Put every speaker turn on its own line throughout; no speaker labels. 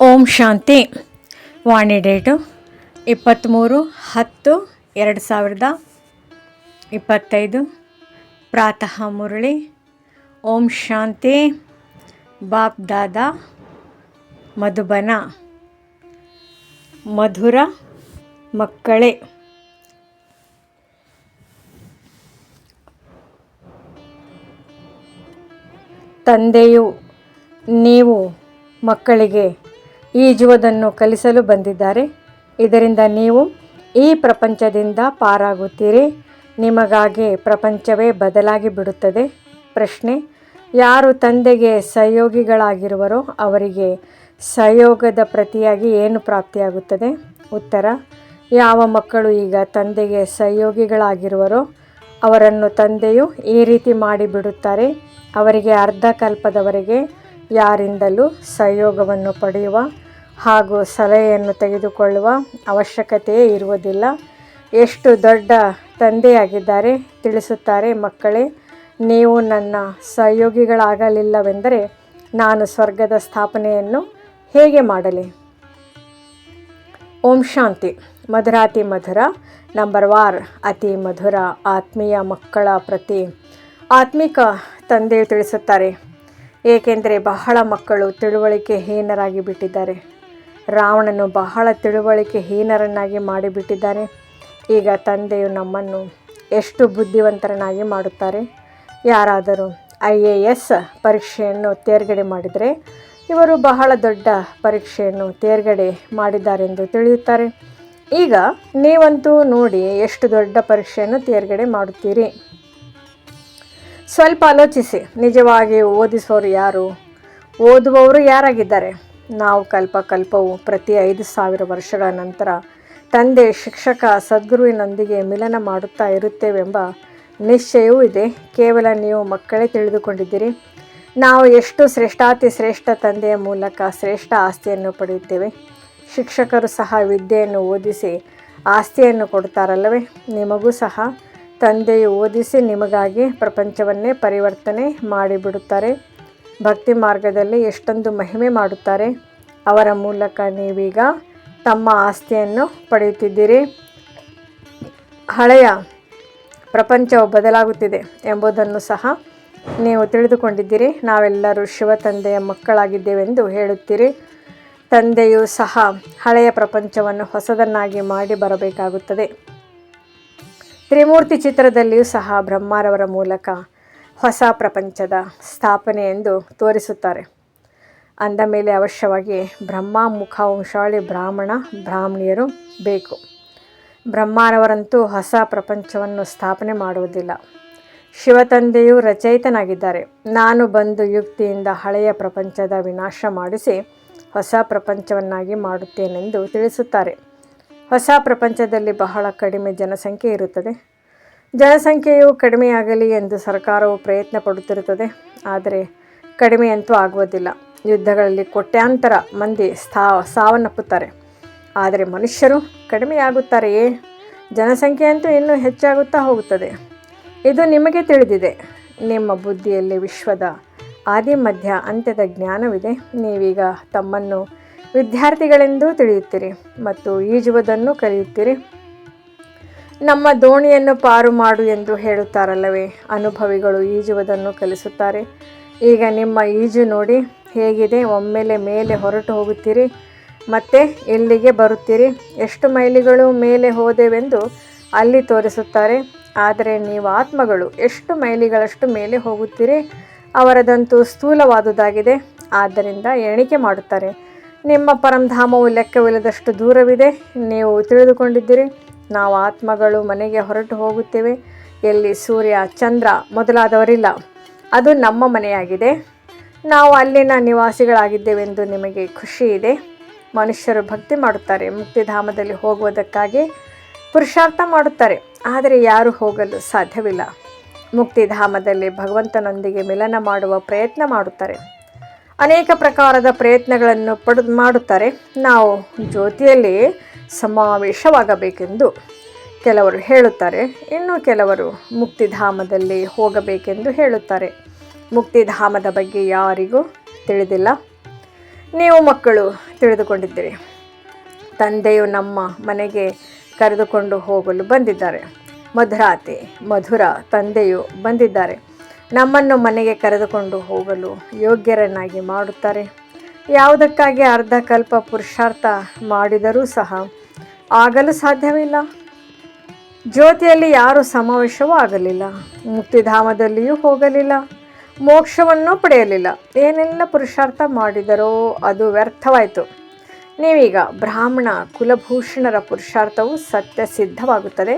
ಓಂ ಶಾಂತಿ. ವಾಣಿ date ಇಪ್ಪತ್ತ್ಮೂರು ಹತ್ತು ಎರಡು ಸಾವಿರದ ಇಪ್ಪತ್ತೈದು. ಪ್ರಾತಃ ಮುರಳಿ. ಓಂ ಶಾಂತಿ. ಬಾಪ್ ದಾದಾ ಮಧುಬನ. ಮಧುರ ಮಕ್ಕಳೇ. ತಂದೆಯು, ನೀವು ಮಕ್ಕಳಿಗೆ ಈಜುವುದನ್ನು ಕಲಿಸಲು ಬಂದಿದ್ದಾರೆ. ಇದರಿಂದ ನೀವು ಈ ಪ್ರಪಂಚದಿಂದ ಪಾರಾಗುತ್ತೀರಿ. ನಿಮಗಾಗಿ ಪ್ರಪಂಚವೇ ಬದಲಾಗಿ ಬಿಡುತ್ತದೆ. ಪ್ರಶ್ನೆ, ಯಾರು ತಂದೆಗೆ ಸಹಯೋಗಿಗಳಾಗಿರುವರೋ ಅವರಿಗೆ ಸಹಯೋಗದ ಪ್ರತಿಯಾಗಿ ಏನು ಪ್ರಾಪ್ತಿಯಾಗುತ್ತದೆ? ಉತ್ತರ, ಯಾವ ಮಕ್ಕಳು ಈಗ ತಂದೆಗೆ ಸಹಯೋಗಿಗಳಾಗಿರುವರೋ ಅವರನ್ನು ತಂದೆಯು ಈ ರೀತಿ ಮಾಡಿಬಿಡುತ್ತಾರೆ. ಅವರಿಗೆ ಅರ್ಧ ಕಲ್ಪದವರೆಗೆ ಯಾರಿಂದಲೂ ಸಹಯೋಗವನ್ನು ಪಡೆಯುವ ಹಾಗೂ ಸಲಹೆಯನ್ನು ತೆಗೆದುಕೊಳ್ಳುವ ಅವಶ್ಯಕತೆಯೇ ಇರುವುದಿಲ್ಲ. ಎಷ್ಟು ದೊಡ್ಡ ತಂದೆಯಾಗಿದ್ದಾರೆ ತಿಳಿಸುತ್ತಾರೆ, ಮಕ್ಕಳೇ, ನೀವು ನನ್ನ ಸಹಯೋಗಿಗಳಾಗಲಿಲ್ಲವೆಂದರೆ ನಾನು ಸ್ವರ್ಗದ ಸ್ಥಾಪನೆಯನ್ನು ಹೇಗೆ ಮಾಡಲಿ? ಓಂ ಶಾಂತಿ. ಮಧುರಾತಿ ಮಧುರ, ನಂಬರ್ ವಾರ್, ಅತಿ ಮಧುರ, ಆತ್ಮೀಯ ಮಕ್ಕಳ ಪ್ರತಿ ಆತ್ಮಿಕ ತಂದೆಯು ತಿಳಿಸುತ್ತಾರೆ. ಏಕೆಂದರೆ ಬಹಳ ಮಕ್ಕಳು ತಿಳುವಳಿಕೆ ಹೀನರಾಗಿ ಬಿಟ್ಟಿದ್ದಾರೆ. ರಾವಣನು ಬಹಳ ತಿಳುವಳಿಕೆ ಹೀನರನ್ನಾಗಿ ಮಾಡಿಬಿಟ್ಟಿದ್ದಾನೆ ಈಗ ತಂದೆಯು ನಮ್ಮನ್ನು ಎಷ್ಟು ಬುದ್ಧಿವಂತರನ್ನಾಗಿ ಮಾಡುತ್ತಾರೆ? ಯಾರಾದರೂ ಐ ಎ ಎಸ್ ಪರೀಕ್ಷೆಯನ್ನು ತೇರ್ಗಡೆ ಮಾಡಿದರೆ, ಇವರು ಬಹಳ ದೊಡ್ಡ ಪರೀಕ್ಷೆಯನ್ನು ತೇರ್ಗಡೆ ಮಾಡಿದ್ದಾರೆಂದು ತಿಳಿಯುತ್ತಾರೆ. ಈಗ ನೀವಂತೂ ನೋಡಿ ಎಷ್ಟು ದೊಡ್ಡ ಪರೀಕ್ಷೆಯನ್ನು ತೇರ್ಗಡೆ ಮಾಡುತ್ತೀರಿ? ಸ್ವಲ್ಪ ಆಲೋಚಿಸಿ. ನಿಜವಾಗಿ ಓದಿಸೋರು ಯಾರು? ಓದುವವರು ಯಾರಾಗಿದ್ದಾರೆ? ನಾವು ಕಲ್ಪ ಕಲ್ಪವು ಪ್ರತಿ ಐದು ಸಾವಿರ ವರ್ಷಗಳ ನಂತರ ತಂದೆ, ಶಿಕ್ಷಕ, ಸದ್ಗುರುವಿನೊಂದಿಗೆ ಮಿಲನ ಮಾಡುತ್ತಾ ಇರುತ್ತೇವೆಂಬ ನಿಶ್ಚಯವೂ ಇದೆ. ಕೇವಲ ನೀವು ಮಕ್ಕಳೇ ತಿಳಿದುಕೊಂಡಿದ್ದೀರಿ. ನಾವು ಎಷ್ಟು ಶ್ರೇಷ್ಠಾತಿ ಶ್ರೇಷ್ಠ ತಂದೆಯ ಮೂಲಕ ಶ್ರೇಷ್ಠ ಆಸ್ತಿಯನ್ನು ಪಡೆಯುತ್ತೇವೆ. ಶಿಕ್ಷಕರು ಸಹ ವಿದ್ಯೆಯನ್ನು ಓದಿಸಿ ಆಸ್ತಿಯನ್ನು ಕೊಡ್ತಾರಲ್ಲವೇ ನಿಮಗೂ ಸಹ. ತಂದೆಯು ಓದಿಸಿ ನಿಮಗಾಗಿ ಪ್ರಪಂಚವನ್ನೇ ಪರಿವರ್ತನೆ ಮಾಡಿಬಿಡುತ್ತಾರೆ. ಭಕ್ತಿ ಮಾರ್ಗದಲ್ಲಿ ಎಷ್ಟೊಂದು ಮಹಿಮೆ ಮಾಡುತ್ತಾರೆ. ಅವರ ಮೂಲಕ ನೀವೀಗ ತಮ್ಮ ಆಸ್ತಿಯನ್ನು ಪಡೆಯುತ್ತಿದ್ದೀರಿ. ಹಳೆಯ ಪ್ರಪಂಚವು ಬದಲಾಗುತ್ತಿದೆ ಎಂಬುದನ್ನು ಸಹ ನೀವು ತಿಳಿದುಕೊಂಡಿದ್ದೀರಿ. ನಾವೆಲ್ಲರೂ ಶಿವ ತಂದೆಯ ಮಕ್ಕಳಾಗಿದ್ದೇವೆಂದು ಹೇಳುತ್ತೀರಿ. ತಂದೆಯು ಸಹ ಹಳೆಯ ಪ್ರಪಂಚವನ್ನು ಹೊಸದನ್ನಾಗಿ ಮಾಡಿ ಬರಬೇಕಾಗುತ್ತದೆ. ತ್ರಿಮೂರ್ತಿ ಚಿತ್ರದಲ್ಲಿಯೂ ಸಹ ಬ್ರಹ್ಮಾರವರ ಮೂಲಕ ಹೊಸ ಪ್ರಪಂಚದ ಸ್ಥಾಪನೆ ಎಂದು ತೋರಿಸುತ್ತಾರೆ. ಅಂದ ಮೇಲೆ ಅವಶ್ಯವಾಗಿ ಬ್ರಹ್ಮ ಮುಖ ವಂಶಾವಳಿ ಬ್ರಾಹ್ಮಣ, ಬ್ರಾಹ್ಮಣಿಯರು ಬೇಕು. ಬ್ರಹ್ಮನವರಂತೂ ಹೊಸ ಪ್ರಪಂಚವನ್ನು ಸ್ಥಾಪನೆ ಮಾಡುವುದಿಲ್ಲ. ಶಿವತಂದೆಯು ರಚಯಿತನಾಗಿದ್ದಾರೆ. ನಾನು ಬಂದು ಯುಕ್ತಿಯಿಂದ ಹಳೆಯ ಪ್ರಪಂಚದ ವಿನಾಶ ಮಾಡಿಸಿ ಹೊಸ ಪ್ರಪಂಚವನ್ನಾಗಿ ಮಾಡುತ್ತೇನೆಂದು ತಿಳಿಸುತ್ತಾರೆ. ಹೊಸ ಪ್ರಪಂಚದಲ್ಲಿ ಬಹಳ ಕಡಿಮೆ ಜನಸಂಖ್ಯೆ ಇರುತ್ತದೆ. ಜನಸಂಖ್ಯೆಯು ಕಡಿಮೆಯಾಗಲಿ ಎಂದು ಸರ್ಕಾರವು ಪ್ರಯತ್ನ ಪಡುತ್ತಿರುತ್ತದೆ. ಆದರೆ ಕಡಿಮೆಯಂತೂ ಆಗುವುದಿಲ್ಲ. ಯುದ್ಧಗಳಲ್ಲಿ ಕೋಟ್ಯಾಂತರ ಮಂದಿ ಸಾವನ್ನಪ್ಪುತ್ತಾರೆ. ಆದರೆ ಮನುಷ್ಯರು ಕಡಿಮೆಯಾಗುತ್ತಾರೆಯೇ? ಜನಸಂಖ್ಯೆಯಂತೂ ಇನ್ನೂ ಹೆಚ್ಚಾಗುತ್ತಾ ಹೋಗುತ್ತದೆ. ಇದು ನಿಮಗೆ ತಿಳಿದಿದೆ. ನಿಮ್ಮ ಬುದ್ಧಿಯಲ್ಲಿ ವಿಶ್ವದ ಆದಿ ಮಧ್ಯ ಅಂತ್ಯದ ಜ್ಞಾನವಿದೆ. ನೀವೀಗ ತಮ್ಮನ್ನು ವಿದ್ಯಾರ್ಥಿಗಳೆಂದೂ ತಿಳಿಯುತ್ತೀರಿ ಮತ್ತು ಈಜುವುದನ್ನು ಕಲಿಯುತ್ತೀರಿ. ನಮ್ಮ ದೋಣಿಯನ್ನು ಪಾರು ಮಾಡು ಎಂದು ಹೇಳುತ್ತಾರಲ್ಲವೇ? ಅನುಭವಿಗಳು ಈಜುವುದನ್ನು ಕಲಿಸುತ್ತಾರೆ. ಈಗ ನಿಮ್ಮ ಈಜು ನೋಡಿ. ಹೇಗಿದೆ? ಒಮ್ಮೆಲೆ ಮೇಲೆ ಹೊರಟು ಹೋಗುತ್ತೀರಿ. ಮತ್ತೆ ಎಲ್ಲಿಗೆ ಬರುತ್ತೀರಿ? ಎಷ್ಟು ಮೈಲಿಗಳು ಮೇಲೆ ಹೋದೆವೆಂದು ಅಲ್ಲಿ ತೋರಿಸುತ್ತಾರೆ. ಆದರೆ ನೀವು ಆತ್ಮಗಳು, ಎಷ್ಟು ಮೈಲಿಗಳಷ್ಟು ಮೇಲೆ ಹೋಗುತ್ತೀರಿ? ಅವರದಂತೂ ಸ್ಥೂಲವಾದುದಾಗಿದೆ. ಆದ್ದರಿಂದ ಎಣಿಕೆ ಮಾಡುತ್ತಾರೆ. ನಿಮ್ಮ ಪರಂಧಾಮವು ಲೆಕ್ಕವಿಲ್ಲದಷ್ಟು ದೂರವಿದೆ. ನೀವು ತಿಳಿದುಕೊಂಡಿದ್ದೀರಿ. ನಾವು ಆತ್ಮಗಳು ಮನೆಗೆ ಹೊರಟು ಹೋಗುತ್ತೇವೆ. ಎಲ್ಲಿ ಸೂರ್ಯ, ಚಂದ್ರ ಮೊದಲಾದವರಿಲ್ಲ. ಅದು ನಮ್ಮ ಮನೆಯಾಗಿದೆ. ನಾವು ಅಲ್ಲಿನ ನಿವಾಸಿಗಳಾಗಿದ್ದೇವೆಂದು ನಿಮಗೆ ಖುಷಿ ಇದೆ. ಮನುಷ್ಯರು ಭಕ್ತಿ ಮಾಡುತ್ತಾರೆ, ಮುಕ್ತಿಧಾಮದಲ್ಲಿ ಹೋಗುವುದಕ್ಕಾಗಿ ಪುರುಷಾರ್ಥ ಮಾಡುತ್ತಾರೆ. ಆದರೆ ಯಾರು ಹೋಗಲು ಸಾಧ್ಯವಿಲ್ಲ. ಮುಕ್ತಿಧಾಮದಲ್ಲಿ ಭಗವಂತನೊಂದಿಗೆ ಮಿಲನ ಮಾಡುವ ಪ್ರಯತ್ನ ಮಾಡುತ್ತಾರೆ. ಅನೇಕ ಪ್ರಕಾರದ ಪ್ರಯತ್ನಗಳನ್ನು ಪಡ, ಮಾಡುತ್ತಾರೆ. ನಾವು ಜ್ಯೋತಿಯಲ್ಲಿ ಸಮಾವೇಶವಾಗಬೇಕೆಂದು ಕೆಲವರು ಹೇಳುತ್ತಾರೆ. ಇನ್ನು ಕೆಲವರು ಮುಕ್ತಿಧಾಮದಲ್ಲಿ ಹೋಗಬೇಕೆಂದು ಹೇಳುತ್ತಾರೆ. ಮುಕ್ತಿಧಾಮದ ಬಗ್ಗೆ ಯಾರಿಗೂ ತಿಳಿದಿಲ್ಲ. ನೀವು ಮಕ್ಕಳು ತಿಳಿದುಕೊಂಡಿದ್ದೀರಿ. ತಂದೆಯು ನಮ್ಮ ಮನೆಗೆ ಕರೆದುಕೊಂಡು ಹೋಗಲು ಬಂದಿದ್ದಾರೆ. ಮಧುರಾತೆ, ಮಧುರ ತಂದೆಯು ಬಂದಿದ್ದಾರೆ. ನಮ್ಮನ್ನು ಮನೆಗೆ ಕರೆದುಕೊಂಡು ಹೋಗಲು ಯೋಗ್ಯರನ್ನಾಗಿ ಮಾಡುತ್ತಾರೆ. ಯಾವುದಕ್ಕಾಗಿ ಅರ್ಧ ಕಲ್ಪ ಪುರುಷಾರ್ಥ ಮಾಡಿದರೂ ಸಹ ಆಗಲು ಸಾಧ್ಯವಿಲ್ಲ. ಜ್ಯೋತಿಯಲ್ಲಿ ಯಾರು ಸಮಾವೇಶವೂ ಆಗಲಿಲ್ಲ. ಮುಕ್ತಿಧಾಮದಲ್ಲಿಯೂ ಹೋಗಲಿಲ್ಲ. ಮೋಕ್ಷವನ್ನು ಪಡೆಯಲಿಲ್ಲ. ಏನೆಲ್ಲ ಪುರುಷಾರ್ಥ ಮಾಡಿದರೋ ಅದು ವ್ಯರ್ಥವಾಯಿತು. ನೀವೀಗ ಬ್ರಾಹ್ಮಣ ಕುಲಭೂಷಣರ ಪುರುಷಾರ್ಥವು ಸತ್ಯ ಸಿದ್ಧವಾಗುತ್ತದೆ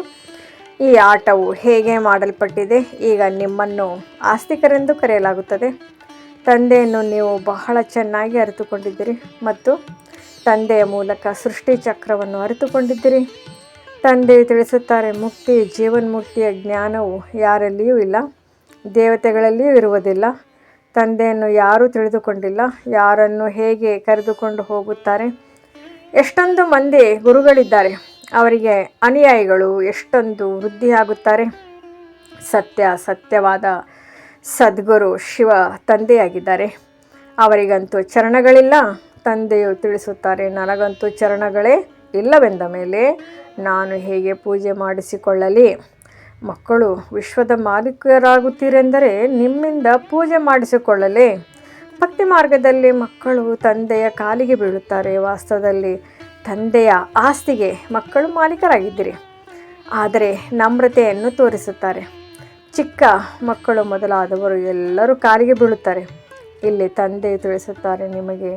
ಈ ಆಟವು ಹೇಗೆ ಮಾಡಲ್ಪಟ್ಟಿದೆ ಈಗ ನಿಮ್ಮನ್ನು ಆಸ್ತಿಕರೆಂದು ಕರೆಯಲಾಗುತ್ತದೆ. ತಂದೆಯನ್ನು ನೀವು ಬಹಳ ಚೆನ್ನಾಗಿ ಅರಿತುಕೊಂಡಿದ್ದೀರಿ ಮತ್ತು ತಂದೆಯ ಮೂಲಕ ಸೃಷ್ಟಿ ಚಕ್ರವನ್ನು ಅರಿತುಕೊಂಡಿದ್ದೀರಿ. ತಂದೆ ತಿಳಿಸುತ್ತಾರೆ ಮುಕ್ತಿ, ಜೀವನ್ಮುಕ್ತಿಯ ಜ್ಞಾನವು ಯಾರಲ್ಲಿಯೂ ಇಲ್ಲ. ದೇವತೆಗಳಲ್ಲಿಯೂ ಇರುವುದಿಲ್ಲ. ತಂದೆಯನ್ನು ಯಾರೂ ತಿಳಿದುಕೊಂಡಿಲ್ಲ. ಯಾರನ್ನು ಹೇಗೆ ಕರೆದುಕೊಂಡು ಹೋಗುತ್ತಾರೆ? ಎಷ್ಟೊಂದು ಮಂದಿ ಗುರುಗಳಿದ್ದಾರೆ. ಅವರಿಗೆ ಅನುಯಾಯಿಗಳು ಎಷ್ಟೊಂದು ವೃದ್ಧಿಯಾಗುತ್ತಾರೆ. ಸತ್ಯ, ಸತ್ಯವಾದ ಸದ್ಗುರು ಶಿವ ತಂದೆಯಾಗಿದ್ದಾರೆ. ಅವರಿಗಂತೂ ಚರಣಗಳಿಲ್ಲ. ತಂದೆಯು ತಿಳಿಸುತ್ತಾರೆ, ನನಗಂತೂ ಚರಣಗಳೇ ಇಲ್ಲವೆಂದ ಮೇಲೆ ನಾನು ಹೇಗೆ ಪೂಜೆ ಮಾಡಿಸಿಕೊಳ್ಳಲಿ? ಮಕ್ಕಳು ವಿಶ್ವದ ಮಾಲೀಕರಾಗುತ್ತೀರೆಂದರೆ ನಿಮ್ಮಿಂದ ಪೂಜೆ ಮಾಡಿಸಿಕೊಳ್ಳಲೇ. ಭಕ್ತಿ ಮಾರ್ಗದಲ್ಲಿ ಮಕ್ಕಳು ತಂದೆಯ ಕಾಲಿಗೆ ಬೀಳುತ್ತಾರೆ ವಾಸ್ತವದಲ್ಲಿ. ತಂದೆಯ ಆಸ್ತಿಗೆ ಮಕ್ಕಳು ಮಾಲೀಕರಾಗಿದ್ದೀರಿ. ಆದರೆ ನಮ್ರತೆಯನ್ನು ತೋರಿಸುತ್ತಾರೆ. ಚಿಕ್ಕ ಮಕ್ಕಳು ಮೊದಲಾದವರು ಎಲ್ಲರೂ ಕಾಲಿಗೆ ಬೀಳುತ್ತಾರೆ. ಇಲ್ಲಿ ತಂದೆ ತಿಳಿಸುತ್ತಾರೆ, ನಿಮಗೆ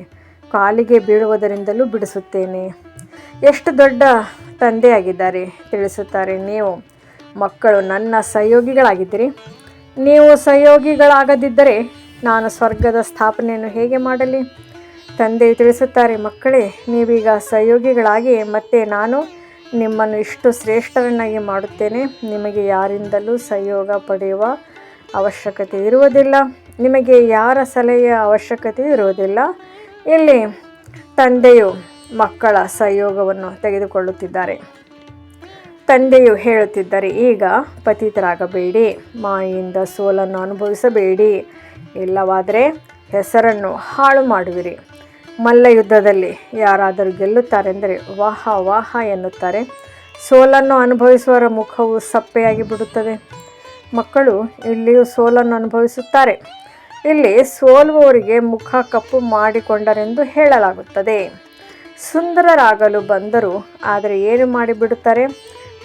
ಕಾಲಿಗೆ ಬೀಳುವುದರಿಂದಲೂ ಬಿಡಿಸುತ್ತೇನೆ. ಎಷ್ಟು ದೊಡ್ಡ ತಂದೆಯಾಗಿದ್ದಾರೆ, ತಿಳಿಸುತ್ತಾರೆ. ನೀವು ಮಕ್ಕಳು ನನ್ನ ಸಹಯೋಗಿಗಳಾಗಿದ್ದೀರಿ. ನೀವು ಸಹಯೋಗಿಗಳಾಗದಿದ್ದರೆ ನಾನು ಸ್ವರ್ಗದ ಸ್ಥಾಪನೆಯನ್ನು ಹೇಗೆ ಮಾಡಲಿ? ತಂದೆ ತಿಳಿಸುತ್ತಾರೆ, ಮಕ್ಕಳೇ, ನೀವೀಗ ಸಹಯೋಗಿಗಳಾಗಿ, ಮತ್ತೆ ನಾನು ನಿಮ್ಮನ್ನು ಇಷ್ಟು ಶ್ರೇಷ್ಠರನ್ನಾಗಿ ಮಾಡುತ್ತೇನೆ. ನಿಮಗೆ ಯಾರಿಂದಲೂ ಸಹಯೋಗ ಪಡೆಯುವ ಅವಶ್ಯಕತೆ ಇರುವುದಿಲ್ಲ. ನಿಮಗೆ ಯಾರ ಸಲಹೆಯ ಅವಶ್ಯಕತೆ ಇರುವುದಿಲ್ಲ. ಇಲ್ಲಿ ತಂದೆಯು ಮಕ್ಕಳ ಸಹಯೋಗವನ್ನು ತೆಗೆದುಕೊಳ್ಳುತ್ತಿದ್ದಾರೆ. ತಂದೆಯು ಹೇಳುತ್ತಿದ್ದಾರೆ, ಈಗ ಪತಿತರಾಗಬೇಡಿ ಮಾಯಿಂದ ಸೋಲನ್ನು ಅನುಭವಿಸಬೇಡಿ. ಇಲ್ಲವಾದರೆ ಹೆಸರನ್ನು ಹಾಳು ಮಾಡುವಿರಿ. ಮಲ್ಲ ಯುದ್ಧದಲ್ಲಿ ಯಾರಾದರೂ ಗೆಲ್ಲುತ್ತಾರೆಂದರೆ ವಾಹ ವಾಹ ಎನ್ನುತ್ತಾರೆ. ಸೋಲನ್ನು ಅನುಭವಿಸುವವರ ಮುಖವು ಸಪ್ಪೆಯಾಗಿ ಬಿಡುತ್ತದೆ. ಮಕ್ಕಳು ಇಲ್ಲಿಯೂ ಸೋಲನ್ನು ಅನುಭವಿಸುತ್ತಾರೆ. ಇಲ್ಲಿ ಸೋಲುವವರಿಗೆ ಮುಖ ಕಪ್ಪು ಮಾಡಿಕೊಂಡರೆಂದು ಹೇಳಲಾಗುತ್ತದೆ. ಸುಂದರರಾಗಲು ಬಂದರು, ಆದರೆ ಏನು ಮಾಡಿಬಿಡುತ್ತಾರೆ?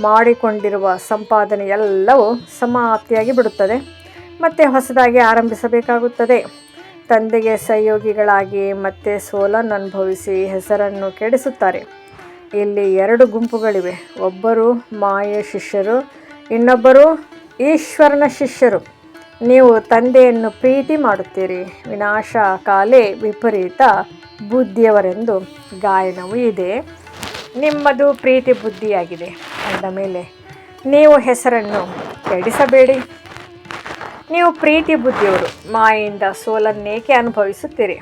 ಮಾಡಿಕೊಂಡಿರುವ ಸಂಪಾದನೆ ಎಲ್ಲವೂ ಸಮಾಪ್ತಿಯಾಗಿ ಬಿಡುತ್ತದೆ. ಮತ್ತೆ ಹೊಸದಾಗಿ ಆರಂಭಿಸಬೇಕಾಗುತ್ತದೆ. ತಂದೆಗೆ ಸಹಯೋಗಿಗಳಾಗಿ ಮತ್ತೆ ಸೋಲನ್ನು ಅನುಭವಿಸಿ ಹೆಸರನ್ನು ಕೆಡಿಸುತ್ತಾರೆ. ಇಲ್ಲಿ ಎರಡು ಗುಂಪುಗಳಿವೆ. ಒಬ್ಬರು ಮಾಯ ಶಿಷ್ಯರು, ಇನ್ನೊಬ್ಬರು ಈಶ್ವರನ ಶಿಷ್ಯರು. ನೀವು ತಂದೆಯನ್ನು ಪ್ರೀತಿ ಮಾಡುತ್ತೀರಿ. ವಿನಾಶ ಕಾಲೇ ವಿಪರೀತ ಬುದ್ಧಿಯವರೆಂದು ಗಾಯನವೂ ಇದೆ. ನಿಮ್ಮದು ಪ್ರೀತಿ ಬುದ್ಧಿಯಾಗಿದೆ. ಅಂದ ಮೇಲೆ, ನೀವು ಹೆಸರನ್ನು ಕೆಡಿಸಬೇಡಿ. ನೀವು ಪ್ರೀತಿ ಬುದ್ಧಿಯವರು ಮಾಯಿಂದ ಸೋಲನ್ನೇಕೆ ಅನುಭವಿಸುತ್ತೀರಿ?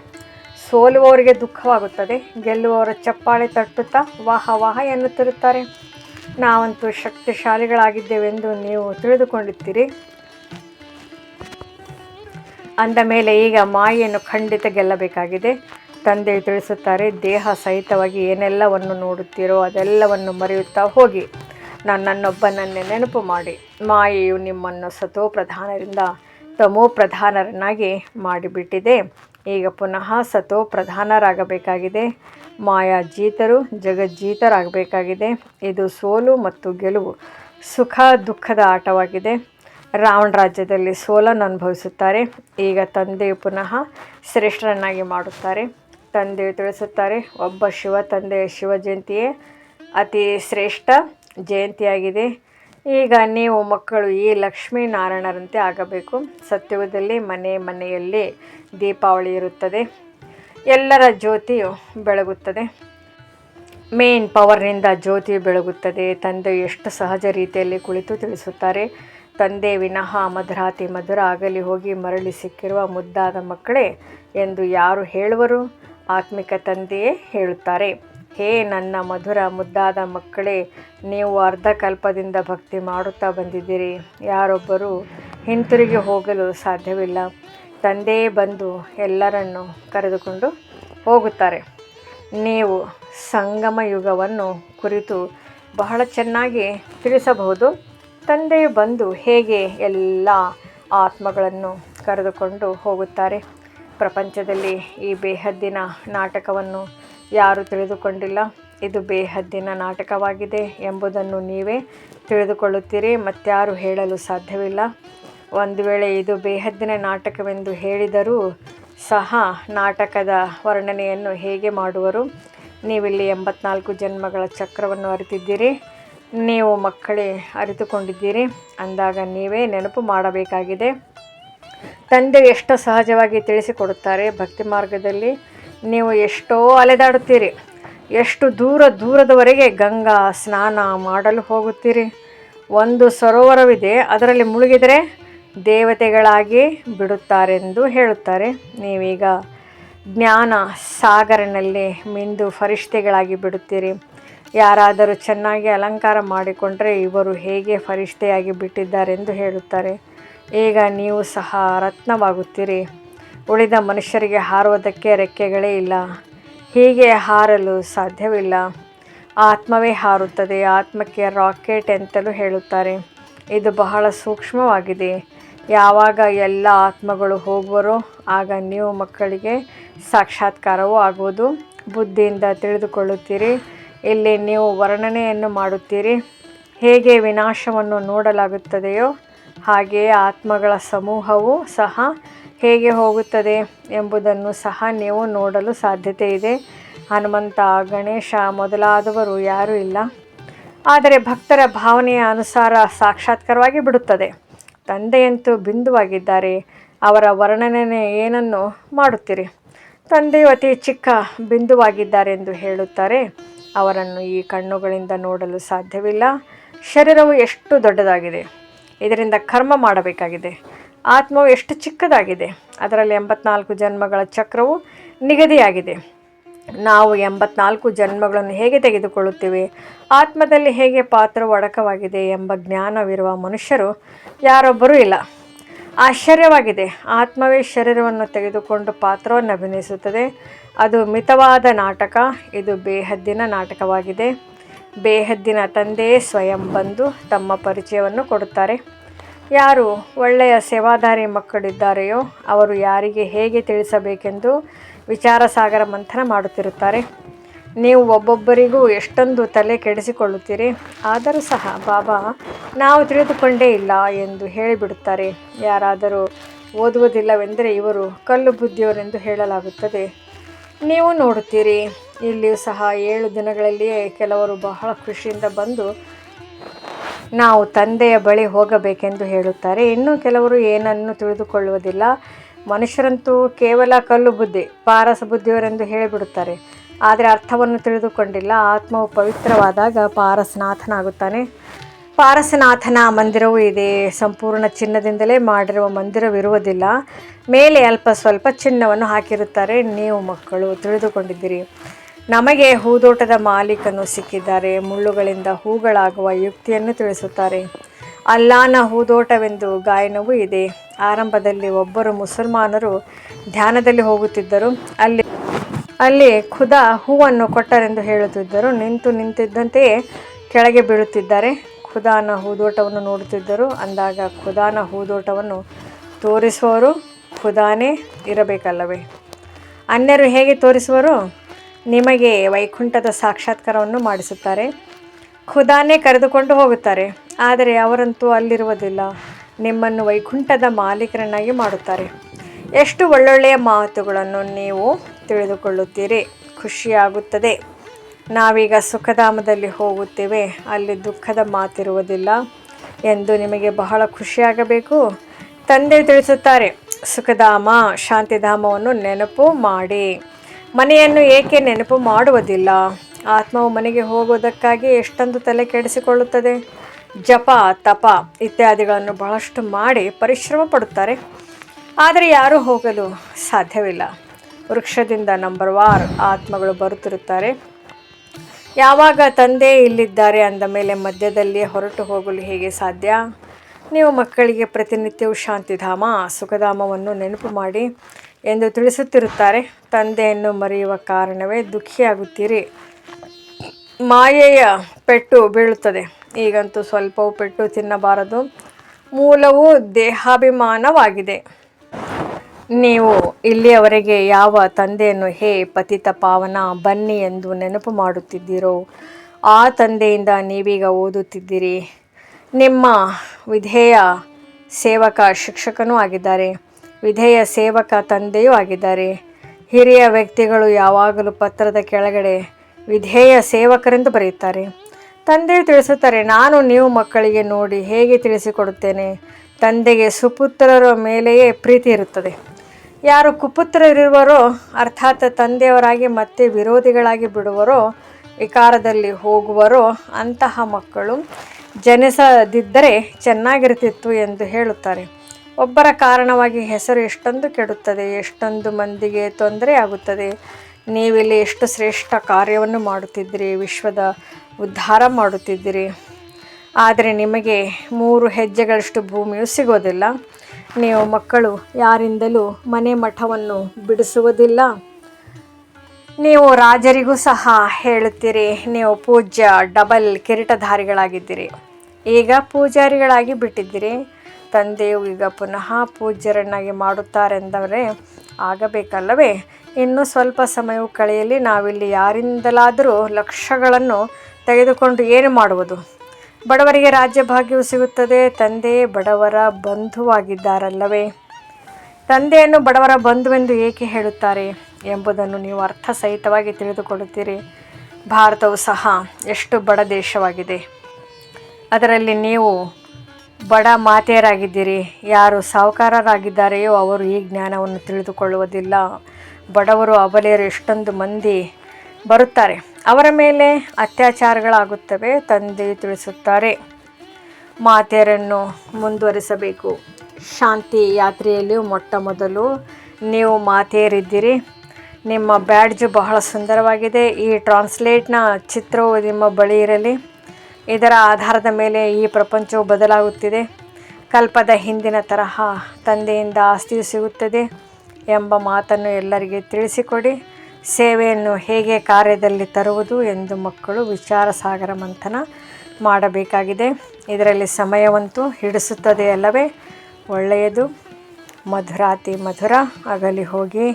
ಸೋಲುವವರಿಗೆ ದುಃಖವಾಗುತ್ತದೆ, ಗೆಲ್ಲುವವರ ಚಪ್ಪಾಳೆ ತಟ್ಟುತ್ತಾ ವಾಹ ವಾಹ ಎನ್ನುತ್ತಿರುತ್ತಾರೆ. ನಾವಂತೂ ಶಕ್ತಿಶಾಲಿಗಳಾಗಿದ್ದೇವೆಂದು ನೀವು ತಿಳಿದುಕೊಂಡಿದ್ದೀರಿ. ಅಂದ ಮೇಲೆ, ಈಗ ಮಾಯನ್ನು ಖಂಡಿತ ಗೆಲ್ಲಬೇಕಾಗಿದೆ. ತಂದೆಯು ತಿಳಿಸುತ್ತಾರೆ, ದೇಹ ಸಹಿತವಾಗಿ ಏನೆಲ್ಲವನ್ನು ನೋಡುತ್ತೀರೋ ಅದೆಲ್ಲವನ್ನು ಮರೆಯುತ್ತಾ ಹೋಗಿ. ನನ್ನನ್ನೊಬ್ಬನನ್ನೇ ನೆನಪು ಮಾಡಿ. ಮಾಯೆಯು ನಿಮ್ಮನ್ನು ಸತೋ ಪ್ರಧಾನರಿಂದ ತಮೋ ಪ್ರಧಾನರನ್ನಾಗಿ ಮಾಡಿಬಿಟ್ಟಿದೆ. ಈಗ ಪುನಃ ಸತೋ ಪ್ರಧಾನರಾಗಬೇಕಾಗಿದೆ. ಮಾಯಾ ಜೀತರು ಜಗಜ್ಜೀತರಾಗಬೇಕಾಗಿದೆ. ಇದು ಸೋಲು ಮತ್ತು ಗೆಲುವು. ಸುಖ ದುಃಖದ ಆಟವಾಗಿದೆ. ರಾವಣ ರಾಜ್ಯದಲ್ಲಿ ಸೋಲನ್ನು ಅನುಭವಿಸುತ್ತಾರೆ. ಈಗ ತಂದೆಯು ಪುನಃ ಶ್ರೇಷ್ಠರನ್ನಾಗಿ ಮಾಡುತ್ತಾರೆ. ತಂದೆಯು ತಿಳಿಸುತ್ತಾರೆ. ಒಬ್ಬ ಶಿವ ತಂದೆ ಶಿವ ಜಯಂತಿಯೇ ಅತಿ ಶ್ರೇಷ್ಠ ಜಯಂತಿಯಾಗಿದೆ. ಈಗ ನೀವು ಮಕ್ಕಳು ಈ ಲಕ್ಷ್ಮೀನಾರಾಯಣರಂತೆ ಆಗಬೇಕು. ಸತ್ಯುಗದಲ್ಲಿ ಮನೆ ಮನೆಯಲ್ಲಿ ದೀಪಾವಳಿ ಇರುತ್ತದೆ. ಎಲ್ಲರ ಜ್ಯೋತಿಯು ಬೆಳಗುತ್ತದೆ. ಮೇನ್ ಪವರ್ನಿಂದ ಜ್ಯೋತಿ ಬೆಳಗುತ್ತದೆ. ತಂದೆ ಎಷ್ಟು ಸಹಜ ರೀತಿಯಲ್ಲಿ ಕುಳಿತು ತಿಳಿಸುತ್ತಾರೆ. ತಂದೆ ವಿನಃ ಮಧುರಾತಿ ಮಧುರ ಆಗಲಿ ಹೋಗಿ ಮರಳಿ ಸಿಕ್ಕಿರುವ ಮುದ್ದಾದ ಮಕ್ಕಳೇ ಎಂದು ಯಾರು ಹೇಳುವರು? ಆತ್ಮಿಕ ತಂದೆಯೇ ಹೇಳುತ್ತಾರೆ. ಹೇ ನನ್ನ ಮಧುರ ಮುದ್ದಾದ ಮಕ್ಕಳೇ, ನೀವು ಅರ್ಧಕಲ್ಪದಿಂದ ಭಕ್ತಿ ಮಾಡುತ್ತಾ ಬಂದಿದ್ದೀರಿ. ಯಾರೊಬ್ಬರು ಹಿಂತಿರುಗಿ ಹೋಗಲು ಸಾಧ್ಯವಿಲ್ಲ. ತಂದೆಯೇ ಬಂದು ಎಲ್ಲರನ್ನು ಕರೆದುಕೊಂಡು ಹೋಗುತ್ತಾರೆ. ನೀವು ಸಂಗಮ ಯುಗವನ್ನು ಕುರಿತು ಬಹಳ ಚೆನ್ನಾಗಿ ತಿಳಿಸಬಹುದು. ತಂದೆಯು ಬಂದು ಹೇಗೆ ಎಲ್ಲ ಆತ್ಮಗಳನ್ನು ಕರೆದುಕೊಂಡು ಹೋಗುತ್ತಾರೆ? ಪ್ರಪಂಚದಲ್ಲಿ ಈ ಬೇಹದ್ದಿನ ನಾಟಕವನ್ನು ಯಾರು ತಿಳಿದುಕೊಂಡಿಲ್ಲ. ಇದು ಬೇಹದ್ದಿನ ನಾಟಕವಾಗಿದೆ ಎಂಬುದನ್ನು ನೀವೇ ತಿಳಿದುಕೊಳ್ಳುತ್ತೀರಿ, ಮತ್ತಾರು ಹೇಳಲು ಸಾಧ್ಯವಿಲ್ಲ. ಒಂದು ವೇಳೆ ಇದು ಬೇಹದ್ದಿನ ನಾಟಕವೆಂದು ಹೇಳಿದರೂ ಸಹ ನಾಟಕದ ವರ್ಣನೆಯನ್ನು ಹೇಗೆ ಮಾಡುವರು? ನೀವಿಲ್ಲಿ ಎಂಬತ್ನಾಲ್ಕು ಜನ್ಮಗಳ ಚಕ್ರವನ್ನು ಅರಿತಿದ್ದೀರಿ. ನೀವು ಮಕ್ಕಳೇ ಅರಿತುಕೊಂಡಿದ್ದೀರಿ. ಅಂದಾಗ ನೀವೇ ನೆನಪು ಮಾಡಬೇಕಾಗಿದೆ. ತಂದೆ ಎಷ್ಟು ಸಹಜವಾಗಿ ತಿಳಿಸಿಕೊಡುತ್ತಾರೆ ಭಕ್ತಿ ಮಾರ್ಗದಲ್ಲಿ. ನೀವು ಎಷ್ಟೋ ಅಲೆದಾಡುತ್ತೀರಿ, ಎಷ್ಟು ದೂರ ದೂರದವರೆಗೆ ಗಂಗಾ ಸ್ನಾನ ಮಾಡಲು ಹೋಗುತ್ತೀರಿ. ಒಂದು ಸರೋವರವಿದೆ, ಅದರಲ್ಲಿ ಮುಳುಗಿದರೆ ದೇವತೆಗಳಾಗಿ ಬಿಡುತ್ತಾರೆಂದು ಹೇಳುತ್ತಾರೆ. ನೀವೀಗ ಜ್ಞಾನ ಸಾಗರನಲ್ಲಿ ಮಿಂದು ಫರಿಷ್ಠೆಗಳಾಗಿ ಬಿಡುತ್ತೀರಿ. ಯಾರಾದರೂ ಚೆನ್ನಾಗಿ ಅಲಂಕಾರ ಮಾಡಿಕೊಂಡರೆ ಇವರು ಹೇಗೆ ಫರಿಷ್ಠೆಯಾಗಿ ಬಿಟ್ಟಿದ್ದಾರೆಂದು ಹೇಳುತ್ತಾರೆ. ಈಗ ನೀವು ಸಹ ರತ್ನವಾಗುತ್ತೀರಿ. ಉಳಿದ ಮನುಷ್ಯರಿಗೆ ಹಾರುವುದಕ್ಕೆ ರೆಕ್ಕೆಗಳೇ ಇಲ್ಲ. ಹೀಗೆ ಹಾರಲು ಸಾಧ್ಯವಿಲ್ಲ. ಆತ್ಮವೇ ಹಾರುತ್ತದೆ, ಆತ್ಮಕ್ಕೆ ರಾಕೆಟ್ ಎಂತಲೂ ಹೇಳುತ್ತಾರೆ. ಇದು ಬಹಳ ಸೂಕ್ಷ್ಮವಾಗಿದೆ. ಯಾವಾಗ ಎಲ್ಲ ಆತ್ಮಗಳು ಹೋಗುವರೋ, ಆಗ ನೀವು ಮಕ್ಕಳಿಗೆ ಸಾಕ್ಷಾತ್ಕಾರವೂ ಆಗುವುದು. ಬುದ್ಧಿಯಿಂದ ತಿಳಿದುಕೊಳ್ಳುತ್ತೀರಿ. ಇಲ್ಲಿ ನೀವು ವರ್ಣನೆಯನ್ನು ಮಾಡುತ್ತೀರಿ. ಹೇಗೆ ವಿನಾಶವನ್ನು ನೋಡಲಾಗುತ್ತದೆಯೋ ಹಾಗೆಯೇ ಆತ್ಮಗಳ ಸಮೂಹವು ಸಹ ಹೇಗೆ ಹೋಗುತ್ತದೆ ಎಂಬುದನ್ನು ಸಹ ನೀವು ನೋಡಲು ಸಾಧ್ಯತೆ ಇದೆ. ಹನುಮಂತ, ಗಣೇಶ ಮೊದಲಾದವರು ಯಾರೂ ಇಲ್ಲ. ಆದರೆ ಭಕ್ತರ ಭಾವನೆಯ ಅನುಸಾರ ಸಾಕ್ಷಾತ್ಕಾರವಾಗಿ ಬಿಡುತ್ತದೆ. ತಂದೆಯಂತೂ ಬಿಂದುವಾಗಿದ್ದಾರೆ. ಅವರ ವರ್ಣನೆ ಏನನ್ನು ಮಾಡುತ್ತೀರಿ? ತಂದೆಯು ಅತಿ ಚಿಕ್ಕ ಬಿಂದುವಾಗಿದ್ದಾರೆ ಎಂದು ಹೇಳುತ್ತಾರೆ. ಅವರನ್ನು ಈ ಕಣ್ಣುಗಳಿಂದ ನೋಡಲು ಸಾಧ್ಯವಿಲ್ಲ. ಶರೀರವು ಎಷ್ಟು ದೊಡ್ಡದಾಗಿದೆ? ಇದರಿಂದ ಕರ್ಮ ಮಾಡಬೇಕಾಗಿದೆ. ಆತ್ಮವು ಎಷ್ಟು ಚಿಕ್ಕದಾಗಿದೆ, ಅದರಲ್ಲಿ ಎಂಬತ್ನಾಲ್ಕು ಜನ್ಮಗಳ ಚಕ್ರವು ನಿಗದಿಯಾಗಿದೆ. ನಾವು ಎಂಬತ್ನಾಲ್ಕು ಜನ್ಮಗಳನ್ನು ಹೇಗೆ ತೆಗೆದುಕೊಳ್ಳುತ್ತೇವೆ, ಆತ್ಮದಲ್ಲಿ ಹೇಗೆ ಪಾತ್ರವು ಅಡಕವಾಗಿದೆ ಎಂಬ ಜ್ಞಾನವಿರುವ ಮನುಷ್ಯರು ಯಾರೊಬ್ಬರೂ ಇಲ್ಲ. ಆಶ್ಚರ್ಯವಾಗಿದೆ, ಆತ್ಮವೇ ಶರೀರವನ್ನು ತೆಗೆದುಕೊಂಡು ಪಾತ್ರವನ್ನು ಅಭಿನಯಿಸುತ್ತದೆ ಅದು ಮಿತವಾದ ನಾಟಕ, ಇದು ಬೇಹದ್ದಿನ ನಾಟಕವಾಗಿದೆ. ಬೇಹದ್ದಿನ ತಂದೆಯೇ ಸ್ವಯಂ ಬಂದು ತಮ್ಮ ಪರಿಚಯವನ್ನು ಕೊಡುತ್ತಾರೆ. ಯಾರು ಒಳ್ಳೆಯ ಸೇವಾದಾರಿ ಮಕ್ಕಳಿದ್ದಾರೆಯೋ ಅವರು ಯಾರಿಗೆ ಹೇಗೆ ತಿಳಿಸಬೇಕೆಂದು ವಿಚಾರ ಸಾಗರ ಮಂಥನ ಮಾಡುತ್ತಿರುತ್ತಾರೆ. ನೀವು ಒಬ್ಬೊಬ್ಬರಿಗೂ ಎಷ್ಟೊಂದು ತಲೆ ಕೆಡಿಸಿಕೊಳ್ಳುತ್ತೀರಿ. ಆದರೂ ಸಹ, ಬಾಬಾ, ನಾವು ತಿಳಿದುಕೊಂಡೇ ಇಲ್ಲ ಎಂದು ಹೇಳಿಬಿಡುತ್ತಾರೆ. ಯಾರಾದರೂ ಓದುವುದಿಲ್ಲವೆಂದರೆ ಇವರು ಕಲ್ಲು ಬುದ್ಧಿಯವರೆಂದು ಹೇಳಲಾಗುತ್ತದೆ. ನೀವು ನೋಡುತ್ತೀರಿ. ಇಲ್ಲಿಯೂ ಸಹ ಏಳು ದಿನಗಳಲ್ಲಿಯೇ ಕೆಲವರು ಬಹಳ ಖುಷಿಯಿಂದ ಬಂದು ನಾವು ತಂದೆಯ ಬಳಿ ಹೋಗಬೇಕೆಂದು ಹೇಳುತ್ತಾರೆ. ಇನ್ನೂ ಕೆಲವರು ಏನನ್ನು ತಿಳಿದುಕೊಳ್ಳುವುದಿಲ್ಲ. ಮನುಷ್ಯರಂತೂ ಕೇವಲ ಕಲ್ಲು ಬುದ್ಧಿ, ಪಾರಸ ಬುದ್ಧಿಯವರೆಂದು ಹೇಳಿಬಿಡುತ್ತಾರೆ. ಆದರೆ ಅರ್ಥವನ್ನು ತಿಳಿದುಕೊಂಡಿಲ್ಲ. ಆತ್ಮವು ಪವಿತ್ರವಾದಾಗ ಪಾರಸನಾಥನಾಗುತ್ತಾನೆ. ಪಾರಸನಾಥನ ಮಂದಿರವೂ ಇದೆ. ಸಂಪೂರ್ಣ ಚಿನ್ನದಿಂದಲೇ ಮಾಡಿರುವ ಮಂದಿರವಿರುವುದಿಲ್ಲ. ಮೇಲೆ ಅಲ್ಪ ಸ್ವಲ್ಪ ಚಿನ್ನವನ್ನು ಹಾಕಿರುತ್ತಾರೆ. ನೀವು ಮಕ್ಕಳು ತಿಳಿದುಕೊಂಡಿದ್ದೀರಿ. ನಮಗೆ ಹೂದೋಟದ ಮಾಲೀಕನು ಸಿಕ್ಕಿದ್ದಾರೆ. ಮುಳ್ಳುಗಳಿಂದ ಹೂಗಳಾಗುವ ಯುಕ್ತಿಯನ್ನು ತಿಳಿಸುತ್ತಾರೆ. ಅಲ್ಲಾನ ಹೂದೋಟವೆಂದು ಗಾಯನವೂ ಇದೆ. ಆರಂಭದಲ್ಲಿ ಒಬ್ಬರು ಮುಸಲ್ಮಾನರು ಧ್ಯಾನದಲ್ಲಿ ಹೋಗುತ್ತಿದ್ದರು. ಅಲ್ಲಿ ಅಲ್ಲಿ ಖುದಾ ಹೂವನ್ನು ಕೊಟ್ಟರೆಂದು ಹೇಳುತ್ತಿದ್ದರು. ನಿಂತು ನಿಂತಿದ್ದಂತೆಯೇ ಕೆಳಗೆ ಬೀಳುತ್ತಿದ್ದಾರೆ. ಖುದಾನ ಹೂದೋಟವನ್ನು ನೋಡುತ್ತಿದ್ದರು. ಅಂದಾಗ ಖುದಾನ ಹೂದೋಟವನ್ನು ತೋರಿಸುವವರು ಖುದಾನೇ ಇರಬೇಕಲ್ಲವೇ? ಅನ್ಯರು ಹೇಗೆ ತೋರಿಸುವರು? ನಿಮಗೆ ವೈಕುಂಠದ ಸಾಕ್ಷಾತ್ಕಾರವನ್ನು ಮಾಡಿಸುತ್ತಾರೆ. ಖುದಾನೇ ಕರೆದುಕೊಂಡು ಹೋಗುತ್ತಾರೆ. ಆದರೆ ಅವರಂತೂ ಅಲ್ಲಿರುವುದಿಲ್ಲ. ನಿಮ್ಮನ್ನು ವೈಕುಂಠದ ಮಾಲೀಕರನ್ನಾಗಿ ಮಾಡುತ್ತಾರೆ. ಎಷ್ಟು ಒಳ್ಳೊಳ್ಳೆಯ ಮಾತುಗಳನ್ನು ನೀವು ತಿಳಿದುಕೊಳ್ಳುತ್ತೀರಿ. ಖುಷಿಯಾಗುತ್ತದೆ. ನಾವೀಗ ಸುಖಧಾಮದಲ್ಲಿ ಹೋಗುತ್ತೇವೆ. ಅಲ್ಲಿ ದುಃಖದ ಮಾತಿರುವುದಿಲ್ಲ ಎಂದು ನಿಮಗೆ ಬಹಳ ಖುಷಿಯಾಗಬೇಕು. ತಂದೆ ತಿಳಿಸುತ್ತಾರೆ, ಸುಖಧಾಮ, ಶಾಂತಿಧಾಮವನ್ನು ನೆನಪು ಮಾಡಿ. ಮನೆಯನ್ನು ಏಕೆ ನೆನಪು ಮಾಡುವುದಿಲ್ಲ? ಆತ್ಮವು ಮನೆಗೆ ಹೋಗುವುದಕ್ಕಾಗಿ ಎಷ್ಟೊಂದು ತಲೆ ಕೆಡಿಸಿಕೊಳ್ಳುತ್ತದೆ. ಜಪ, ತಪ ಇತ್ಯಾದಿಗಳನ್ನು ಬಹಳಷ್ಟು ಮಾಡಿ ಪರಿಶ್ರಮ ಪಡುತ್ತಾರೆ. ಆದರೆ ಯಾರೂ ಹೋಗಲು ಸಾಧ್ಯವಿಲ್ಲ. ವೃಕ್ಷದಿಂದ ನಂಬರ್ ವಾರ್ ಆತ್ಮಗಳು ಬರುತ್ತಿರುತ್ತಾರೆ. ಯಾವಾಗ ತಂದೆ ಇಲ್ಲಿದ್ದಾರೆ ಅಂದ ಮೇಲೆ ಮಧ್ಯದಲ್ಲಿ ಹೊರಟು ಹೋಗಲು ಹೇಗೆ ಸಾಧ್ಯ? ನೀವು ಮಕ್ಕಳಿಗೆ ಪ್ರತಿನಿತ್ಯವೂ ಶಾಂತಿಧಾಮ, ಸುಖಧಾಮವನ್ನು ನೆನಪು ಮಾಡಿ ಎಂದು ತಿಳಿಸುತ್ತಿರುತ್ತಾರೆ. ತಂದೆಯನ್ನು ಮರೆಯುವ ಕಾರಣವೇ ದುಃಖಿಯಾಗುತ್ತೀರಿ. ಮಾಯೆಯ ಪೆಟ್ಟು ಬೀಳುತ್ತದೆ. ಈಗಂತೂ ಸ್ವಲ್ಪವೂ ಪೆಟ್ಟು ತಿನ್ನಬಾರದು. ಮೂಲವು ದೇಹಾಭಿಮಾನವಾಗಿದೆ. ನೀವು ಇಲ್ಲಿಯವರೆಗೆ ಯಾವ ತಂದೆಯನ್ನು, ಹೇ ಪತಿತ ಪಾವನ, ಬನ್ನಿ ಎಂದು ನೆನಪು ಮಾಡುತ್ತಿದ್ದೀರೋ, ಆ ತಂದೆಯಿಂದ ನೀವೀಗ ಓದುತ್ತಿದ್ದೀರಿ. ನಿಮ್ಮ ವಿಧೇಯ ಸೇವಕ ಶಿಕ್ಷಕನೂ ಆಗಿದ್ದಾರೆ. ವಿಧೇಯ ಸೇವಕ ತಂದೆಯೂ ಆಗಿದ್ದಾರೆ. ಹಿರಿಯ ವ್ಯಕ್ತಿಗಳು ಯಾವಾಗಲೂ ಪತ್ರದ ಕೆಳಗಡೆ ವಿಧೇಯ ಸೇವಕರೆಂದು ಬರೆಯುತ್ತಾರೆ. ತಂದೆಯು ತಿಳಿಸುತ್ತಾರೆ, ನಾನು ನೀವು ಮಕ್ಕಳಿಗೆ ನೋಡಿ ಹೇಗೆ ತಿಳಿಸಿಕೊಡುತ್ತೇನೆ? ತಂದೆಗೆ ಸುಪುತ್ರರ ಮೇಲೆಯೇ ಪ್ರೀತಿ ಇರುತ್ತದೆ. ಯಾರು ಕುಪುತ್ರರಿರುವರೋ, ಅರ್ಥಾತ್ ತಂದೆಯವರಾಗಿ ಮತ್ತೆ ವಿರೋಧಿಗಳಾಗಿ ಬಿಡುವರೋ, ವಿಕಾರದಲ್ಲಿ ಹೋಗುವರೋ, ಅಂತಹ ಮಕ್ಕಳು ಜನಿಸದಿದ್ದರೆ ಚೆನ್ನಾಗಿರ್ತಿತ್ತು ಎಂದು ಹೇಳುತ್ತಾರೆ. ಒಬ್ಬರ ಕಾರಣವಾಗಿ ಹೆಸರು ಎಷ್ಟೊಂದು ಕೆಡುತ್ತದೆ, ಎಷ್ಟೊಂದು ಮಂದಿಗೆ ತೊಂದರೆ ಆಗುತ್ತದೆ. ನೀವಿಲ್ಲಿ ಎಷ್ಟು ಶ್ರೇಷ್ಠ ಕಾರ್ಯವನ್ನು ಮಾಡುತ್ತಿದ್ದೀರಿ, ವಿಶ್ವದ ಉದ್ಧಾರ ಮಾಡುತ್ತಿದ್ದೀರಿ. ಆದರೆ ನಿಮಗೆ ಮೂರು ಹೆಜ್ಜೆಗಳಷ್ಟು ಭೂಮಿಯು ಸಿಗೋದಿಲ್ಲ. ನೀವು ಮಕ್ಕಳು ಯಾರಿಂದಲೂ ಮನೆ ಮಠವನ್ನು ಬಿಡಿಸುವುದಿಲ್ಲ. ನೀವು ರಾಜರಿಗೂ ಸಹ ಹೇಳುತ್ತೀರಿ, ನೀವು ಪೂಜ್ಯ ಡಬಲ್ ಕಿರೀಟಧಾರಿಗಳಾಗಿದ್ದೀರಿ. ಈಗ ಪೂಜಾರಿಗಳಾಗಿ ಬಿಟ್ಟಿದ್ದೀರಿ. ತಂದೆಯು ಈಗ ಪುನಃ ಪೂಜ್ಯರನ್ನಾಗಿ ಮಾಡುತ್ತಾರೆಂದವರೆ ಆಗಬೇಕಲ್ಲವೇ? ಇನ್ನು ಸ್ವಲ್ಪ ಸಮಯವು ಕಳೆಯಲಿ, ನಾವಿಲ್ಲಿ ಯಾರಿಂದಲಾದರೂ ಲಕ್ಷಗಳನ್ನು ತೆಗೆದುಕೊಂಡು ಏನು ಮಾಡುವುದು? ಬಡವರಿಗೆ ರಾಜ್ಯ ಭಾಗ್ಯವು ಸಿಗುತ್ತದೆ. ತಂದೆ ಬಡವರ ಬಂಧುವಾಗಿದ್ದಾರಲ್ಲವೇ? ತಂದೆಯನ್ನು ಬಡವರ ಬಂಧುವೆಂದು ಏಕೆ ಹೇಳುತ್ತಾರೆ ಎಂಬುದನ್ನು ನೀವು ಅರ್ಥ ಸಹಿತವಾಗಿ ತಿಳಿದುಕೊಳ್ಳುತ್ತೀರಿ. ಭಾರತವು ಸಹ ಎಷ್ಟು ಬಡ ದೇಶವಾಗಿದೆ. ಅದರಲ್ಲಿ ನೀವು ಬಡ ಮಾತೆಯರಾಗಿದ್ದೀರಿ. ಯಾರು ಸಾಹುಕಾರರಾಗಿದ್ದಾರೆಯೋ ಅವರು ಈ ಜ್ಞಾನವನ್ನು ತಿಳಿದುಕೊಳ್ಳುವುದಿಲ್ಲ. ಬಡವರು ಅಬಲೆಯರು ಎಷ್ಟೊಂದು ಮಂದಿ ಬರುತ್ತಾರೆ. ಅವರ ಮೇಲೆ ಅತ್ಯಾಚಾರಗಳಾಗುತ್ತವೆ, ತಂದೆ ತಿಳಿಸುತ್ತಾರೆ. ಮಾತೆಯರನ್ನು ಮುಂದುವರಿಸಬೇಕು. ಶಾಂತಿ ಯಾತ್ರೆಯಲ್ಲಿ ಮೊಟ್ಟ ಮೊದಲು ನೀವು ಮಾತೆಯರಿದ್ದೀರಿ. ನಿಮ್ಮ ಬ್ಯಾಡ್ಜು ಬಹಳ ಸುಂದರವಾಗಿದೆ. ಈ ಟ್ರಾನ್ಸ್ಲೇಟ್ನ ಚಿತ್ರವು ನಿಮ್ಮ ಬಳಿ ಇರಲಿ. ಇದರ ಆಧಾರದ ಮೇಲೆ ಈ ಪ್ರಪಂಚವು ಬದಲಾಗುತ್ತಿದೆ. ಕಲ್ಪದ ಹಿಂದಿನ ತರಹ ತಂದೆಯಿಂದ ಆಸ್ತಿಯು ಸಿಗುತ್ತದೆ ಎಂಬ ಮಾತನ್ನು ಎಲ್ಲರಿಗೆ ತಿಳಿಸಿಕೊಡಿ. ಸೇವೆಯನ್ನು ಹೇಗೆ ಕಾರ್ಯದಲ್ಲಿ ತರುವುದು ಎಂದು ಮಕ್ಕಳು ವಿಚಾರ ಸಾಗರ ಮಂಥನ ಮಾಡಬೇಕಾಗಿದೆ. ಇದರಲ್ಲಿ ಸಮಯವಂತೂ ಹಿಡಿಸುತ್ತದೆ ಅಲ್ಲವೇ? ಒಳ್ಳೆಯದು. ಮಧುರಾತಿ ಮಧುರ, ಅಗಲಿ ಹೋಗಿ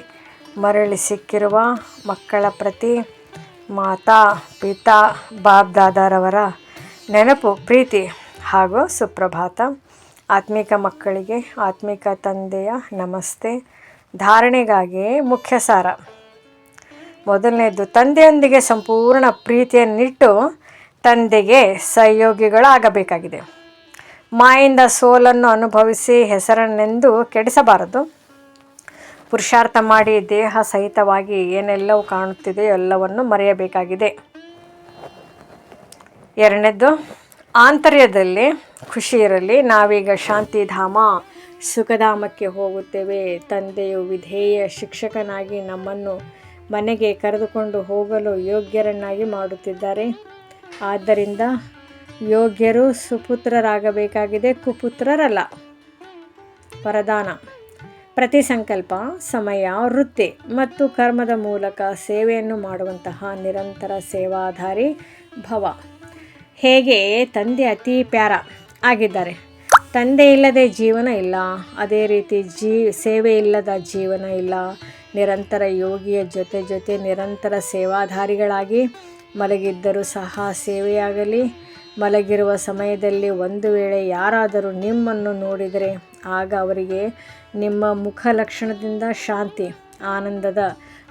ಮರಳಿ ಸಿಕ್ಕಿರುವ ಮಕ್ಕಳ ಪ್ರತಿ ಮಾತಾ ಪಿತಾ ಬಾಬ್ ದಾದಾರವರ ನೆನಪು, ಪ್ರೀತಿ ಹಾಗೂ ಸುಪ್ರಭಾತ. ಆತ್ಮಿಕ ಮಕ್ಕಳಿಗೆ, ಆತ್ಮಿಕ ತಂದೆಯ ನಮಸ್ತೆ. ಧಾರಣೆಗಾಗಿ ಮುಖ್ಯ ಸಾರ ಮೊದಲನೇದು, ತಂದೆಯೊಂದಿಗೆ ಸಂಪೂರ್ಣ ಪ್ರೀತಿಯನ್ನಿಟ್ಟು ತಂದೆಗೆ ಸಹಯೋಗಿಗಳಾಗಬೇಕಾಗಿದೆ. ಮಾಯಿಂದ ಸೋಲನ್ನು ಅನುಭವಿಸಿ ಹೆಸರನ್ನೆಂದು ಕೆಡಿಸಬಾರದು. ಪುರುಷಾರ್ಥ ಮಾಡಿ ದೇಹ ಸಹಿತವಾಗಿ ಏನೆಲ್ಲವೂ ಕಾಣುತ್ತಿದೆಯೋ ಎಲ್ಲವನ್ನು ಮರೆಯಬೇಕಾಗಿದೆ. ಎರಡನೇದು, ಆಂತರ್ಯದಲ್ಲಿ ಖುಷಿ ಇರಲಿ. ನಾವೀಗ ಶಾಂತಿಧಾಮ, ಸುಖಧಾಮಕ್ಕೆ ಹೋಗುತ್ತೇವೆ. ತಂದೆಯು ವಿಧೇಯ ಶಿಕ್ಷಕನಾಗಿ ನಮ್ಮನ್ನು ಮನೆಗೆ ಕರೆದುಕೊಂಡು ಹೋಗಲು ಯೋಗ್ಯರನ್ನಾಗಿ ಮಾಡುತ್ತಿದ್ದಾರೆ. ಆದ್ದರಿಂದ ಯೋಗ್ಯರು ಸುಪುತ್ರರಾಗಬೇಕಾಗಿದೆ, ಕುಪುತ್ರರಲ್ಲ. ವರದಾನ. ಪ್ರತಿ ಸಂಕಲ್ಪ, ಸಮಯ, ವೃತ್ತಿ ಮತ್ತು ಕರ್ಮದ ಮೂಲಕ ಸೇವೆಯನ್ನು ಮಾಡುವಂತಹ ನಿರಂತರ ಸೇವಾಧಾರಿ ಭವ. ಹೇಗೆ? ತಂದೆ ಅತಿ ಪ್ಯಾರ ಆಗಿದ್ದಾರೆ. ತಂದೆ ಇಲ್ಲದೆ ಜೀವನ ಇಲ್ಲ. ಅದೇ ರೀತಿ ಜೀ, ಸೇವೆ ಇಲ್ಲದ ಜೀವನ ಇಲ್ಲ. ನಿರಂತರ ಯೋಗಿಯ ಜೊತೆ ಜೊತೆ ನಿರಂತರ ಸೇವಾಧಾರಿಗಳಾಗಿ ಮಲಗಿದ್ದರೂ ಸಹ ಸೇವೆಯಾಗಲಿ. ಮಲಗಿರುವ ಸಮಯದಲ್ಲಿ ಒಂದು ವೇಳೆ ಯಾರಾದರೂ ನಿಮ್ಮನ್ನು ನೋಡಿದರೆ ಆಗ ಅವರಿಗೆ ನಿಮ್ಮ ಮುಖ ಲಕ್ಷಣದಿಂದ ಶಾಂತಿ, ಆನಂದದ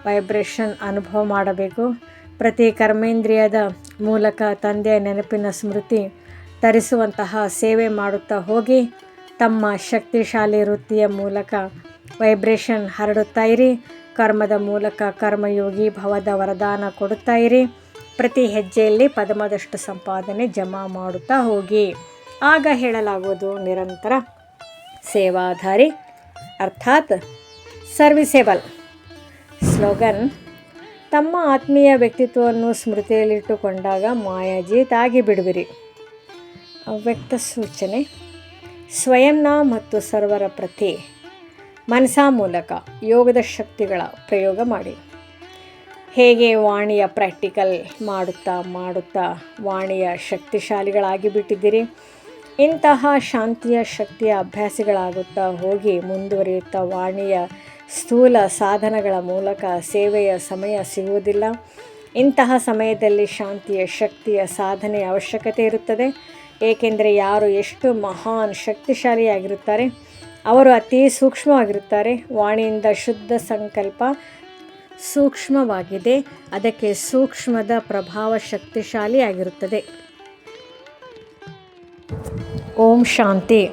ವೈಬ್ರೇಷನ್ ಅನುಭವ ಮಾಡಬೇಕು. ಪ್ರತಿ ಕರ್ಮೇಂದ್ರಿಯದ ಮೂಲಕ ತಂದೆಯ ನೆನಪಿನ ಸ್ಮೃತಿ ತರಿಸುವಂತಹ ಸೇವೆ ಮಾಡುತ್ತಾ ಹೋಗಿ. ತಮ್ಮ ಶಕ್ತಿಶಾಲಿ ವೃತ್ತಿಯ ಮೂಲಕ ವೈಬ್ರೇಷನ್ ಹರಡುತ್ತಾ ಇರಿ. ಕರ್ಮದ ಮೂಲಕ ಕರ್ಮಯೋಗಿ ಭವದ ವರದಾನ ಕೊಡುತ್ತಾ ಇರಿ. ಪ್ರತಿ ಹೆಜ್ಜೆಯಲ್ಲಿ ಪದಮದಷ್ಟು ಸಂಪಾದನೆ ಜಮಾ ಮಾಡುತ್ತಾ ಹೋಗಿ. ಆಗ ಹೇಳಲಾಗುವುದು ನಿರಂತರ ಸೇವಾಧಾರಿ, ಅರ್ಥಾತ್ ಸರ್ವಿಸೇಬಲ್ ಸ್ಲೋಗನ್, ತಮ್ಮ ಆತ್ಮೀಯ ವ್ಯಕ್ತಿತ್ವವನ್ನು ಸ್ಮೃತಿಯಲ್ಲಿಟ್ಟುಕೊಂಡಾಗ ಮಾಯಾಜಿ ತಾಗಿ ಬಿಡುವಿರಿ ಅವ್ಯಕ್ತ ಸೂಚನೆ ಸ್ವಯಂನ ಮತ್ತು ಸರ್ವರ ಪ್ರತಿ ಮನಸಾ ಮೂಲಕ ಯೋಗದ ಶಕ್ತಿಗಳ ಪ್ರಯೋಗ ಮಾಡಿ. ಹೇಗೆ ವಾಣಿಯ ಪ್ರಾಕ್ಟಿಕಲ್ ಮಾಡುತ್ತಾ ಮಾಡುತ್ತಾ ವಾಣಿಯ ಶಕ್ತಿಶಾಲಿಗಳಾಗಿ ಬಿಟ್ಟಿದ್ದೀರಿ? ಇಂತಹ ಶಾಂತಿಯ ಶಕ್ತಿಯ ಅಭ್ಯಾಸಿಗಳಾಗುತ್ತಾ ಹೋಗಿ ಮುಂದುವರಿಯುತ್ತಾ ವಾಣಿಯ ಸ್ಥೂಲ ಸಾಧನಗಳ ಮೂಲಕ ಸೇವೆಯ ಸಮಯ ಸಿಗುವುದಿಲ್ಲ. ಇಂತಹ ಸಮಯದಲ್ಲಿ ಶಾಂತಿಯ ಶಕ್ತಿಯ ಸಾಧನೆಯ ಅವಶ್ಯಕತೆ ಇರುತ್ತದೆ. ಏಕೆಂದರೆ ಯಾರು ಎಷ್ಟು ಮಹಾನ್ ಶಕ್ತಿಶಾಲಿಯಾಗಿರುತ್ತಾರೆ, ಅವರು ಅತಿ ಸೂಕ್ಷ್ಮವಾಗಿರುತ್ತಾರೆ. ವಾಣಿಯಿಂದ ಶುದ್ಧ ಸಂಕಲ್ಪ ಸೂಕ್ಷ್ಮವಾಗಿದೆ, ಅದಕ್ಕೆ ಸೂಕ್ಷ್ಮದ ಪ್ರಭಾವ ಶಕ್ತಿಶಾಲಿಯಾಗಿರುತ್ತದೆ. ಓಂ ಶಾಂತಿ.